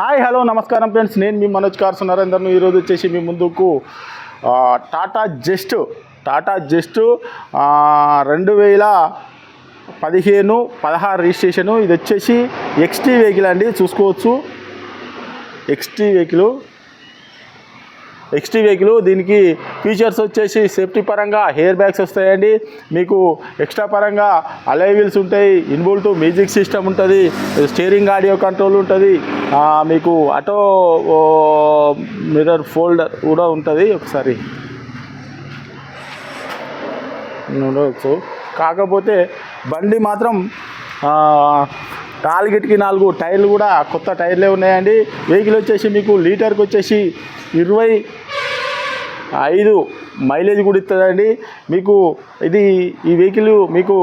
Hi hello నమస్కారం friends. నేను మీ Manoj cars నరేందర్ను ఈరోజు వచ్చేసి మీ ముందుకు టాటా జస్ట్ టాటా జస్ట్ రెండు వేల పదిహేను పదహారు రిజిస్ట్రేషను. ఇది వచ్చేసి ఎక్స్టీ వెహికల్ అండి చూసుకోవచ్చు. XT vehicle. ఎక్స్టీ వెహికల్ దీనికి ఫీచర్స్ వచ్చేసి సేఫ్టీ పరంగా హెయిర్ బ్యాగ్స్ వస్తాయండి. మీకు ఎక్స్ట్రా పరంగా అలైవిల్స్ ఉంటాయి ఇన్బుల్ట్ మ్యూజిక్ సిస్టమ్ ఉంటుంది స్టీరింగ్ ఆడియో కంట్రోల్ ఉంటుంది మీకు ఆటో మిర్రర్ ఫోల్డర్ కూడా ఉంటుంది ఒకసారి. ఉండవచ్చు కాకపోతే బండి మాత్రం టాల్గెట్కి నాలుగిటికి నాలుగు టైర్లు కూడా కొత్త టైర్లే ఉన్నాయండి. వెహికల్ వచ్చేసి మీకు లీటర్కి వచ్చేసి ఇరవై ఐదు మైలేజ్ కూడా ఇస్తుందండి. మీకు ఇది ఈ వెహికల్ మీకు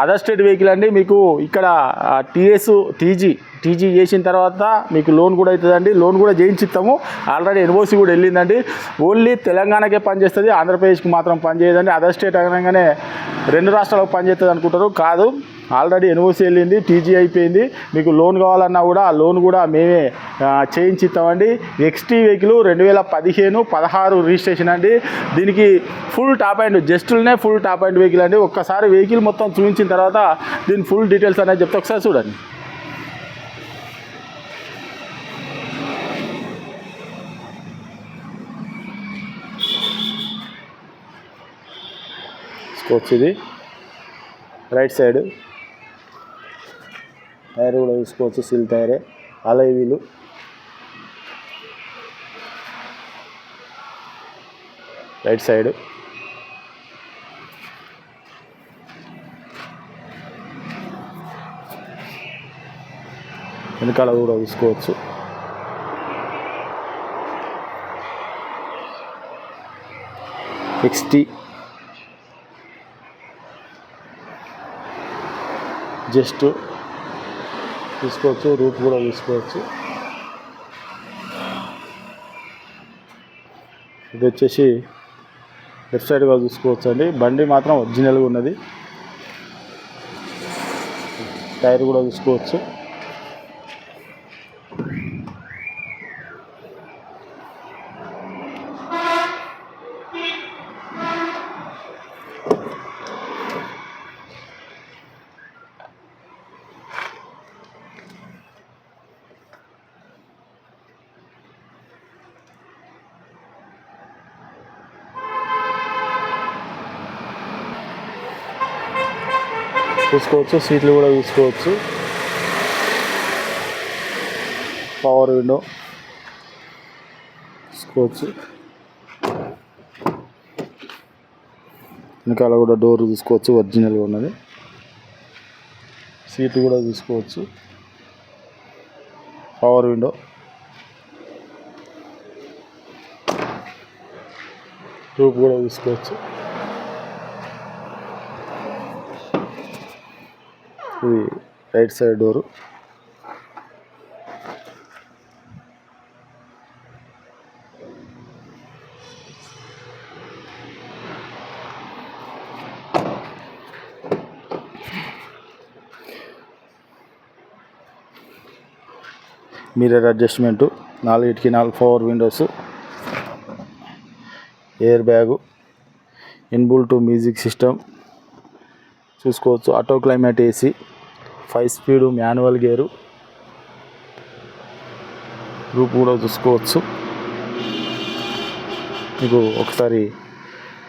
అదర్ స్టేట్ వెహికల్ అండి మీకు ఇక్కడ టీఎస్ టీజీ టీజీ చేసిన తర్వాత మీకు లోన్ కూడా అవుతుందండి. లోన్ కూడా చేయించిస్తాము. ఆల్రెడీ ఎన్ఓసి కూడా వెళ్ళిందండి. ఓన్లీ తెలంగాణకే పనిచేస్తుంది ఆంధ్రప్రదేశ్కి మాత్రం పనిచేయదండి అదర్ స్టేట్ అనగానే రెండు రాష్ట్రాలకు పనిచేస్తుంది అనుకుంటారు. కాదు ఆల్రెడీ ఎన్ఓసి వెళ్ళింది టీజీ అయిపోయింది. మీకు లోన్ కావాలన్నా కూడా ఆ లోన్ కూడా మేమే చేయించిస్తామండి. ఎక్స్టీ వెహికల్ రెండు వేల పదిహేను పదహారు రిజిస్ట్రేషన్ అండి. దీనికి ఫుల్ టాప్ అండ్ జస్ట్లనే ఫుల్ టాప్ అండ్ వెహికల్ అండి. ఒక్కసారి వెహికల్ మొత్తం చూపించిన తర్వాత దీని ఫుల్ డీటెయిల్స్ అనేది చెప్తే. ఒకసారి చూడండి. స్కోచ్ ఇది. Right side. టైర్ కూడా చూసుకోవచ్చు సిల్ టైరే. అలై వీలు రైట్ సైడ్. వెనకాల కూడా చూసుకోవచ్చు ఎక్స్టీ జస్ట్ తీసుకోవచ్చు రూట్ కూడా తీసుకోవచ్చు. ఇది వచ్చేసి లెఫ్ట్ సైడ్గా చూసుకోవచ్చు అండి. బండి మాత్రం ఒరిజినల్గా ఉన్నది. టైర్ కూడా చూసుకోవచ్చు చూసుకోవచ్చు సీట్లు కూడా చూసుకోవచ్చు. పవర్ విండో చూసుకోవచ్చు. వెనకాల కూడా డోర్ చూసుకోవచ్చు ఒరిజినల్గా ఉన్నది. సీట్లు కూడా చూసుకోవచ్చు. పవర్ విండో రూప్ కూడా చూసుకోవచ్చు. ఇది right side door. Mirror adjustment నాలుగిటికి నాలుగు four windows air bag inbuilt music system చూసుకోవచ్చు. Auto climate AC. Five speed manual gear. Group కూడా చూసుకోవచ్చు. మీకు ఒకసారి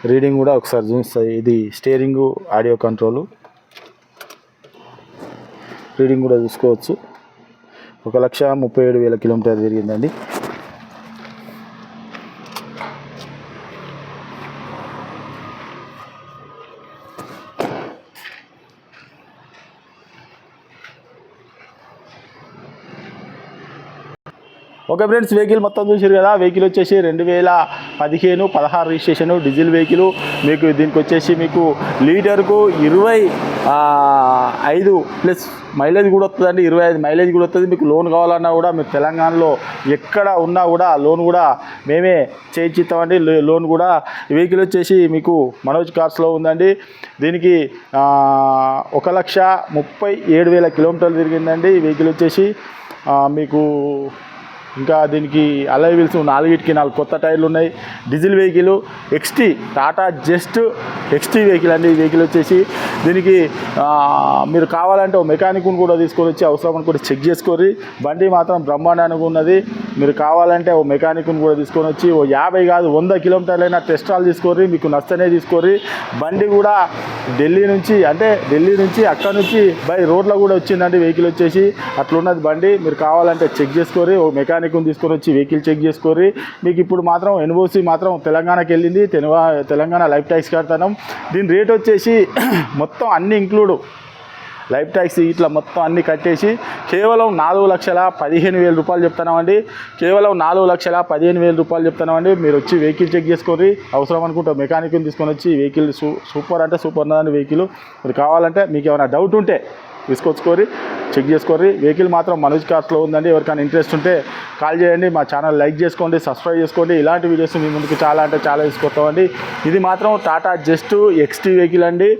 రీడింగ్ కూడా ఒకసారి చూపిస్తుంది ఇది స్టీరింగ్ ఆడియో కంట్రోలు. రీడింగ్ కూడా చూసుకోవచ్చు. ఒక లక్ష ముప్పై ఏడు వేల కిలోమీటర్ తిరిగిందండి. ఓకే ఫ్రెండ్స్ వెహికల్ మొత్తం చూసారు కదా? వెహికల్ వచ్చేసి రెండు వేల పదిహేను పదహారు రిజిస్ట్రేషన్ డీజిల్ వెహికల్. మీకు దీనికి వచ్చేసి మీకు లీటర్కు ఇరవై ఐదు ప్లస్ మైలేజ్ కూడా వస్తుందండి. ఇరవై ఐదు మైలేజ్ కూడా వస్తుంది. మీకు లోన్ కావాలన్నా కూడా మీరు తెలంగాణలో ఎక్కడ ఉన్నా కూడా లోన్ కూడా మేమే చేయించిస్తామండి. లోన్ కూడా వెహికల్ వచ్చేసి మీకు మనోజ్ కార్స్లో ఉందండి. దీనికి ఒక లక్ష ముప్పై ఏడు వేల కిలోమీటర్లు తిరిగిందండి. వెహికల్ వచ్చేసి మీకు ఇంకా దీనికి అలై వీల్స్ నాలుగిటికి నాలుగు కొత్త టైర్లు ఉన్నాయి. Diesel vehicle XT Tata Zest XT vehicle అండి. ఈ వెహికల్ వచ్చేసి దీనికి మీరు కావాలంటే ఓ మెకానిక్ని కూడా తీసుకొని వచ్చి అవసరం కూడా చెక్ చేసుకోర్రి. బండి మాత్రం బ్రహ్మాండానికి ఉన్నది. మీరు కావాలంటే ఓ మెకానిక్ని కూడా తీసుకొని వచ్చి ఓ యాభై కాదు వంద కిలోమీటర్లైనా టెస్టాలు తీసుకోర్రి మీకు నచ్చనే తీసుకోర్రి. బండి కూడా ఢిల్లీ నుంచి అంటే ఢిల్లీ నుంచి అక్కడ నుంచి బై రోడ్లో కూడా వచ్చిందండి వెహికల్ వచ్చేసి. అట్లున్నది బండి మీరు కావాలంటే చెక్ చేసుకోరి ఓ మెకానిక్ని తీసుకొని వచ్చి వెహికల్ చెక్ చేసుకోరి మీకు ఇప్పుడు మాత్రం ఎన్ఓసి మాత్రం తెలంగాణకి వెళ్ళింది తెలంగా తెలంగాణ లైఫ్ ట్యాక్స్ కడతాం దీని రేట్ వచ్చేసి మొత్తం అన్ని ఇంక్లూడ్ లైఫ్ ట్యాక్స్ ఇట్లా మొత్తం అన్ని కట్టేసి కేవలం నాలుగు లక్షల పదిహేను వేల రూపాయలు చెప్తున్నామండి. కేవలం నాలుగు లక్షల పదిహేను వేల రూపాయలు చెప్తున్నామండి. మీరు వచ్చి వెహికల్ చెక్ చేసుకోండి. అవసరం అనుకుంటే మెకానిక్ని తీసుకొని వచ్చి వెహికల్ సూ సూపర్ అంటే సూపర్ ఉన్నదండి వెహికల్. మీరు కావాలంటే మీకు ఏమైనా డౌట్ ఉంటే తీసుకొచ్చుకోరి చెక్ చేసుకోరి వెహికల్ మాత్రం మనోజ్ కార్స్లో ఉందండి. ఎవరికైనా ఇంట్రెస్ట్ ఉంటే కాల్ చేయండి మా ఛానల్ లైక్ చేసుకోండి సబ్స్క్రైబ్ చేసుకోండి. ఇలాంటి వీడియోస్ మీ ముందుకు చాలా అంటే చాలా తీసుకొస్తామండి. ఇది మాత్రం టాటా జస్ట్ ఎక్స్టీ వెహికల్ అండి.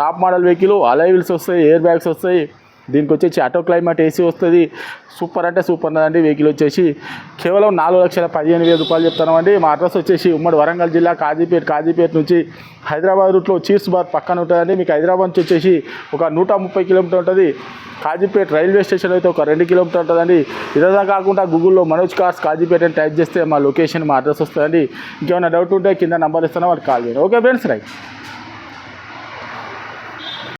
Top model vehicle alloy wheels వస్తాయి ఎయిర్ బ్యాగ్స్ వస్తాయి. దీనికి వచ్చేసి ఆటో క్లైమేట్ ఏసీ వస్తుంది. సూపర్ అంటే సూపర్ ఉన్నదండి వెహికల్ వచ్చేసి. కేవలం నాలుగు లక్షల పదిహేను వేల రూపాయలు చెప్తామండి మా అడ్రస్ వచ్చేసి ఉమ్మడి వరంగల్ జిల్లా కాజీపేట కాజీపేట నుంచి హైదరాబాద్ రూట్లో చీర్స్ బార్ పక్కన ఉంటుందండి. మీకు హైదరాబాద్ నుంచి వచ్చేసి ఒక నూట ముప్పై కిలోమీటర్ ఉంటుంది. కాజీపేట రైల్వే స్టేషన్ అయితే ఒక రెండు కిలోమీటర్ ఉంటుందండి. ఇదే కాకుండా గూగుల్లో మనోజ్ కార్స్ కాజీపేట అని టైప్ చేస్తే మా లొకేషన్ మా అడ్రస్ వస్తుందండి. ఇంకేమైనా డౌట్ ఉంటే కింద నంబర్ ఇస్తాను వారికి కాల్ చేయండి. Okay friends right